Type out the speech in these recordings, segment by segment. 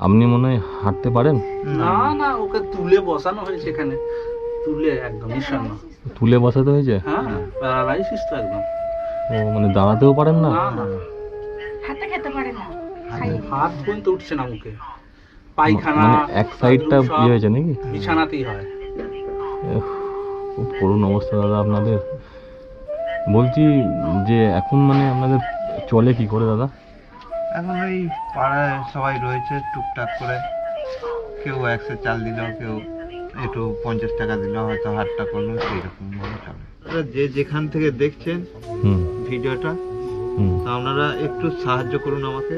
আপনি মনে হয় হাঁটতে পারেন? না না ওকে তুলে বসানো হয়েছে এখানে। তুলে একদম ঈশান্য তুলে বসাতে হয়েছে? হ্যাঁ প্যারালাইসিস তো একদম। ও মানে দাঁড়াতেও পারেন না? না না হাতে খেতে পারে না। হাত পর্যন্ত উঠছে না মুখে। পায়খানা মানে এক সাইডটা ইয়ে হয়েছে নাকি? বিছানাতেই হয়। খুব করুণ অবস্থা দাদা আপনাদের। বলছি যে এখন মানে আপনাদের চলে কি করে দাদা? এখন ওই পাড়ায় সবাই রয়েছে টুকটাক করে। কেউ একশো চাল দিল কেউ একটু পঞ্চাশ টাকা দিল হয়তো হাটটা করল সেইরকম ভাবে চলে। যে যেখান থেকে দেখছেন ভিডিওটা তা আপনারা একটু সাহায্য করুন আমাকে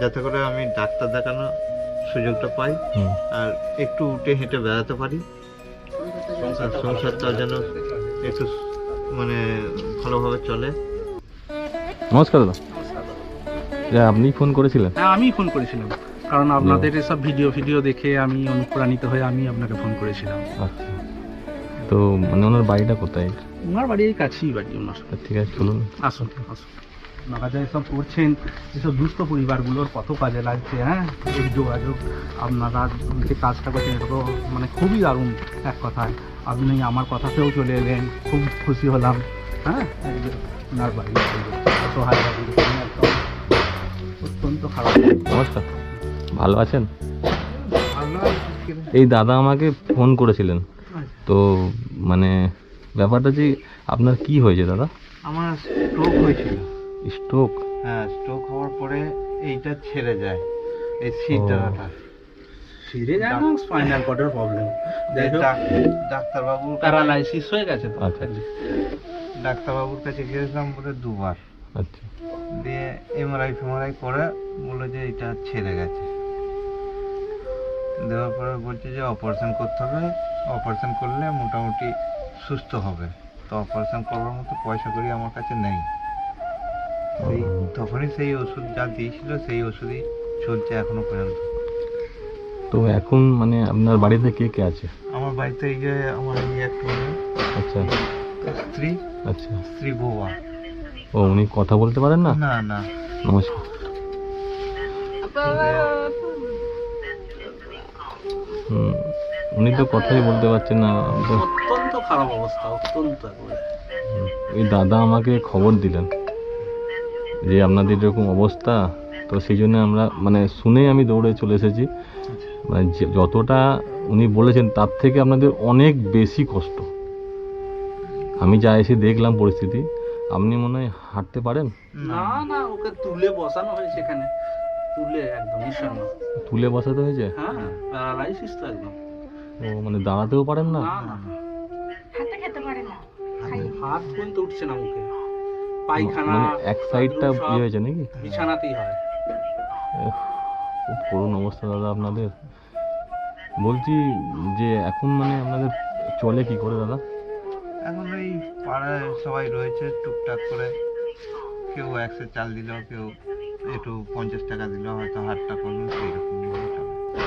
যাতে করে আমি ডাক্তার দেখানোর সুযোগটা পাই আর একটু উঠে হেঁটে বেড়াতে পারি। আর সংসারটা যেন একটু মানে ভালোভাবে চলে। নমস্কার দাদা। আপনি ফোন করেছিলেন? হ্যাঁ আমি ফোন করেছিলাম। কারণ আপনাদের এসব ভিডিও ভিডিও দেখে আমি অনুপ্রাণিত হয়ে আমি আপনাকে ফোন করেছিলাম। আচ্ছা। তো মানে ওনার বাড়িটা কোথায়? ওনার বাড়ি এই কাছেই বাড়ি ওনার। তা ঠিক আছে চলুন। আসুন আসুন। আপনারা যা এসব করছেন এসব দুস্থ পরিবারগুলোর কত কাজে লাগছে হ্যাঁ? এই যোগাযোগ আপনারা যে কাজটা করছেন এটা তো মানে খুবই দারুণ এক কথায়। আপনি আমার কথাতেও চলে এলেন খুব খুশি হলাম হ্যাঁ? যে ওনার বাড়ি অসহায় অত্যন্ত খারাপ। নমস্কার। ভালো আছেন? এই দাদা আমাকে ফোন করেছিলেন। তো মানে ব্যাপারটা যে আপনার কি হয়েছে দাদা? আমার স্ট্রোক হয়েছিল। স্ট্রোক হ্যাঁ স্ট্রোক হওয়ার পরে এইটা ছেড়ে যায়। এই। সিটটা ফিরে যায় না স্পাইনাল কর্ডের প্রবলেম ডাক্তারবাবুর প্যারালাইসিস হয়ে গেছে তো। আচ্ছা। ডাক্তারবাবুর কাছে গিয়েছিলাম বলে দুবার। আচ্ছা। দিয়ে এমআরআই ফেমআরআই করে বলল যে এটা ছেড়ে গেছে। দেওয়ার পরে বলছে যে অপারেশন করতে হবে। অপারেশন করলে মোটামুটি সুস্থ হবে। তো অপারেশন করার মতো পয়সা করি আমার কাছে নেই। সেই তখনই সেই ওষুধ যা দিয়েছিল সেই ওষুধই চলছে এখনও পর্যন্ত। তো এখন মানে আপনার বাড়িতে কে কে আছে? আমার বাড়িতে এই যে আমার এই এক মেয়ে, আচ্ছা। স্ত্রী। আচ্ছা। স্ত্রী বৌমা ও উনি কথা বলতে পারেন না? না না। নমস্কার। উনি তো কথাই বলতে পারছেন না। অত্যন্ত খারাপ অবস্থা অত্যন্ত ওই দাদা আমাকে খবর দিলেন যে আপনাদের এরকম অবস্থা তো সেই জন্য আমরা মানে শুনেই আমি দৌড়ে চলে এসেছি। মানে যতটা উনি বলেছেন তার থেকে আপনাদের অনেক বেশি কষ্ট। আমি যা এসে দেখলাম পরিস্থিতি আপনি মনে হয় হাঁটতে পারেন? না না ওকে তুলে বসানো হয়েছে এখানে। তুলে একদম ঈশান্য তুলে বসাতে হয়েছে? হ্যাঁ প্যারালাইসিস তো একদম। ও মানে দাঁড়াতেও পারেন না? না না হাতে খেতে পারে না। হাত পর্যন্ত উঠছে না মুখে। পায়খানা মানে এক সাইডটা সব ইয়ে হয়েছে নাকি? বিছানাতেই হয়। খুব করুণ অবস্থা দাদা আপনাদের। বলছি যে এখন মানে আপনাদের চলে কি করে দাদা? এখন ওই পাড়ায় সবাই রয়েছে টুকটাক করে। কেউ একশো চাল দিল কেউ একটু পঞ্চাশ টাকা দিল হয়তো হাটটা করল সেইরকম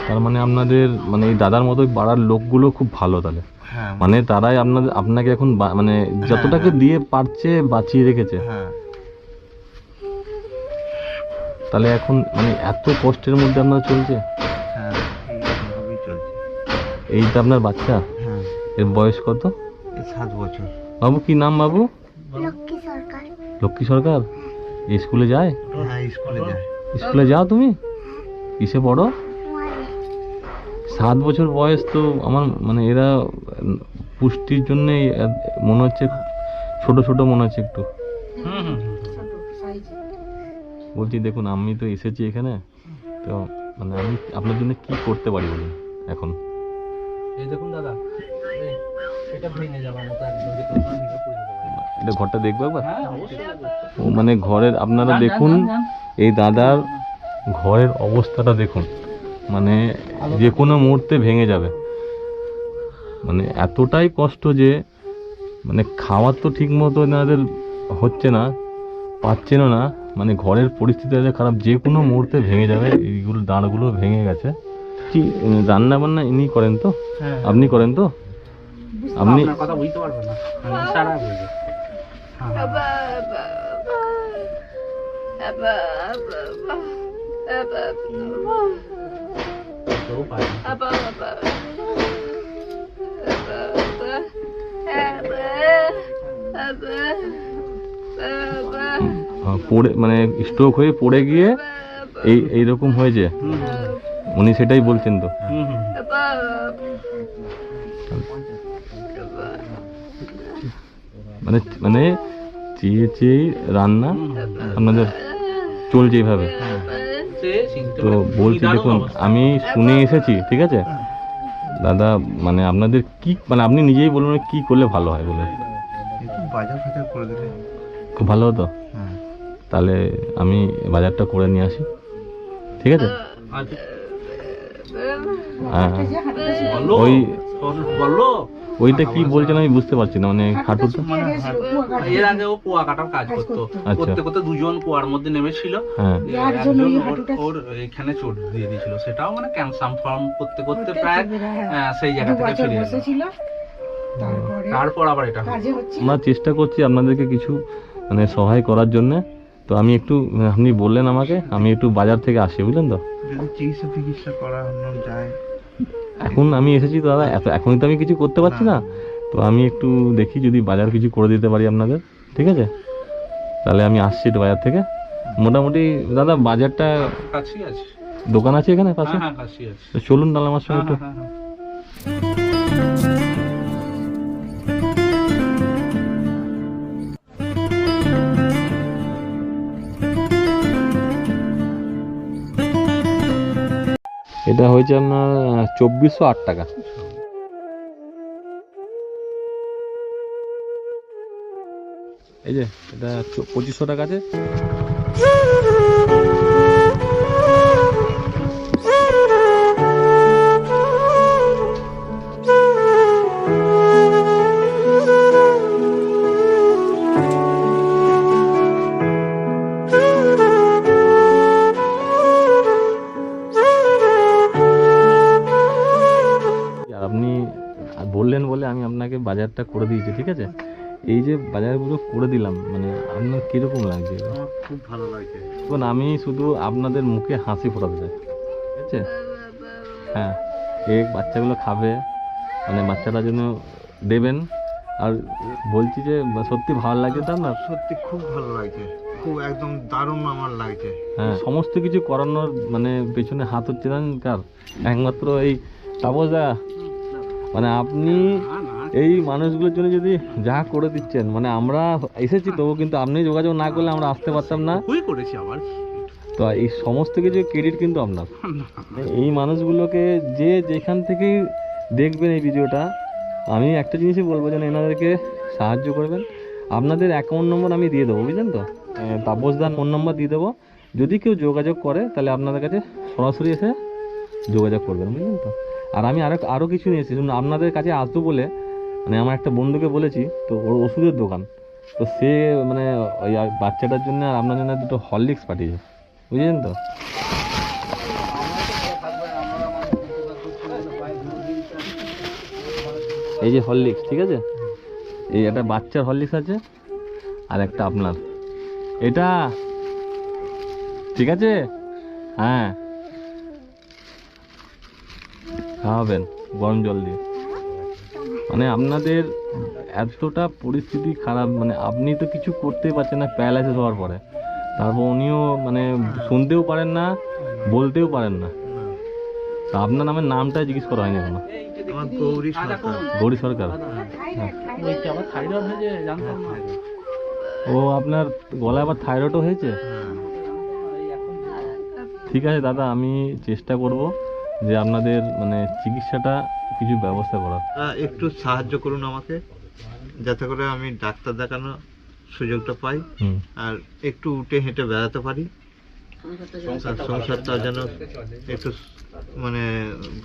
তার মানে আপনাদের মানে এই দাদার মতোই পাড়ার লোকগুলো খুব ভালো তাহলে? হ্যাঁ মানে তারাই আপনাদের আপনাকে এখন মানে যতটাকে হ্যাঁ। দিয়ে পারছে বাঁচিয়ে রেখেছে। হ্যাঁ। তাহলে এখন মানে এত কষ্টের মধ্যে আপনার চলছে? হ্যাঁ এইটা আপনার বাচ্চা? হ্যাঁ। এর বয়স কত? এই সাত বছর। বাবু কি নাম বাবু? লক্ষ্মী সরকার। লক্ষ্মী সরকার? স্কুলে যায়? হ্যাঁ স্কুলে যায়। স্কুলে যাও তুমি? কিসে পড়ো? সাত বছর বয়স তো আমার মানে এরা পুষ্টির জন্যই এত- মনে হচ্ছে ছোট ছোট মনে হচ্ছে একটু। হুম হুম হুম। বলছি দেখুন আমি তো এসেছি এখানে তো মানে আমি আপনার জন্য কি করতে পারি বলুন এখন? এই দেখুন দাদা এটা ভেঙে ঘরটা দেখব একবার? হ্যাঁ মানে ঘরের আপনারা দেখুন এই দাদার ঘরের অবস্থাটা দেখুন। মানে যে কোনো মুহূর্তে ভেঙে যাবে। মানে এতটাই কষ্ট যে মানে খাওয়ার তো ঠিক মতো এনাদের হচ্ছে না পাচ্ছেনও না মানে ঘরের পরিস্থিতি এত খারাপ যে কোনো মুহূর্তে ভেঙে যাবে এইগুলো দাঁড়গুলো ভেঙে গেছে। কি রান্না বান্না ইনি করেন তো? হ্যাঁ। আপনি করেন তো? আপনি কথা বুঝতে না। সারা হ্যাঁ হ্যাঁ। আহ, পড়ে মানে স্ট্রোক হয়ে পড়ে গিয়ে এই এইরকম হয়েছে। উনি সেটাই বলছেন তো। মানে মানে চেয়ে চেয়ে রান্না আপনাদের চলছে এইভাবে তো বলছি দেখুন আমি শুনে এসেছি ঠিক আছে? দাদা মানে আপনাদের কি মানে আপনি নিজেই বলুন কি করলে ভালো হয় বলে। খুব ভালো হতো? তাহলে আমি বাজারটা করে নিয়ে আসি ঠিক আছে? আচ্ছা, হ্যাঁ। ওই বলো ওইটা কি বলছেন আমি বুঝতে পারছি না মানে হাঁটুটা এর আগে ও কুয়া কাটার কাজ করতো। আচ্ছা। করতে করতে দুজন কুয়ার মধ্যে নেমেছিল। হ্যাঁ। একজন ওর- ওর এখানে চোট দিয়ে দিয়েছিল। সেটাও মানে ক্যান্সার ফর্ম করতে করতে প্রায় সেই জায়গা থেকে ফিরে এলো। তারপরে তারপর আবার এটা আমরা চেষ্টা করছি আপনাদেরকে কিছু মানে সহায় করার জন্য। তো আমি একটু মানে আপনি বললেন আমাকে আমি একটু বাজার থেকে আসি বুঝলেন তো? যদি চিকিৎসা ফিকিৎসা করানো যায়। এখন আমি এসেছি তো দাদা এত এখনই তো আমি কিছু করতে পারছি না। তো আমি একটু দেখি যদি বাজার কিছু করে দিতে পারি আপনাদের ঠিক আছে? তাহলে আমি আসছি একটু বাজার থেকে। মোটামুটি দাদা বাজারটা কাছেই আছে। দোকান আছে এখানে পাশে? হ্যাঁ হ্যাঁ তো চলুন তাহলে আমার সঙ্গে হ্যাঁ একটু। এটা হয়েছে আপনার চব্বিশশো আট টাকা। এই যে এটা পঁচিশশো টাকা আছে। বাজারটা করে দিয়েছি ঠিক আছে? এই যে বাজারগুলো করে দিলাম মানে আপনার কীরকম লাগছে খুব ভালো লাগছে। এখন আমি শুধু আপনাদের মুখে হাসি ফোটাতে চাই ঠিক আছে? হ্যাঁ এই বাচ্চাগুলো খাবে মানে বাচ্চাটা যেন দেবেন। আর বলছি যে সত্যি ভালো লাগছে তার না সত্যি খুব ভালো লাগছে। খুব একদম দারুণ আমার লাগছে। হ্যাঁ সমস্ত কিছু করানোর মানে পেছনে হাত হচ্ছে জানেন কার? একমাত্র এই তাপসদা। মানে আপনি না না এই মানুষগুলোর জন্য যদি যা করে দিচ্ছেন মানে আমরা এসেছি তবু কিন্তু আপনি যোগাযোগ না করলে আমরা আসতে পারতাম না। করেছি আবার। তো এই সমস্ত কিছু ক্রেডিট কিন্তু আপনার। এই মানুষগুলোকে যে যেখান থেকে দেখবেন এই ভিডিওটা আমি একটা জিনিসই বলব যেন এনাদেরকে সাহায্য করবেন। আপনাদের অ্যাকাউন্ট নম্বর আমি দিয়ে দেবো বুঝলেন তো? তাপসদার ফোন নম্বর দিয়ে দেবো। যদি কেউ যোগাযোগ করে তাহলে আপনাদের কাছে সরাসরি এসে যোগাযোগ করবেন বুঝলেন তো? আর আমি আরও আরও কিছু নিয়েছি আপনাদের কাছে আসব বলে মানে আমার একটা বন্ধুকে বলেছি, তো ওর ওষুধের দোকান। তো সে মানে ওই বাচ্চাটার জন্য আর আপনার জন্য দুটো হরলিক্স পাঠিয়েছে। বুঝলেন তো? এই যে হরলিক্স, ঠিক আছে? এই একটা বাচ্চার হরলিক্স আছে, আর একটা আপনার। এটা, ঠিক আছে? হ্যাঁ। খাওয়াবেন, গরম জল দিয়ে। মানে আপনাদের এতটা পরিস্থিতি খারাপ মানে আপনি তো কিছু করতেই পারছেন না প্যারালাইসিস হওয়ার পরে। তারপর উনিও মানে শুনতেও পারেন না বলতেও পারেন না। তা আপনার নামের নামটা জিজ্ঞেস করা হয়নি এখনও? গৌরী সরকার। গৌরী সরকার? ও আপনার গলায় আবার থাইরয়েডও হয়েছে? হ্যাঁ ঠিক আছে দাদা আমি চেষ্টা করব যে আপনাদের মানে চিকিৎসাটা কিছু ব্যবস্থা আপনারা একটু সাহায্য করুন আমাকে যাতে করে আমি ডাক্তার দেখানোর সুযোগটা পাই আর একটু উঠে হেঁটে বেড়াতে পারি। সংসারটা যেন একটু মানে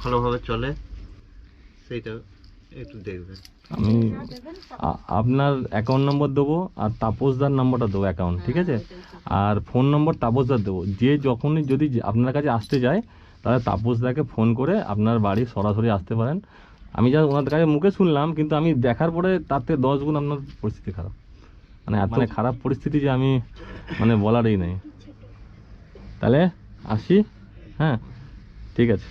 ভালোভাবে চলে সেইটা একটু দেখবেন। আমি আপনার অ্যাকাউন্ট নম্বর দেবো আর তাপসদার নম্বরটা দেবো অ্যাকাউন্ট ঠিক আছে? আর ফোন নম্বর তাপসদার দেবো। যে যখনই যদি আপনার কাছে আসতে যায় তাহলে তাপসদাকে ফোন করে আপনার বাড়ি সরাসরি আসতে পারেন। আমি যা ওনার কাছে মুখে শুনলাম কিন্তু আমি দেখার পরে তার থেকে দশ গুণ আপনার পরিস্থিতি খারাপ। মানে এত মানে খারাপ পরিস্থিতি যে আমি মানে বলারই নেই। তাহলে আসি হ্যাঁ ঠিক আছে।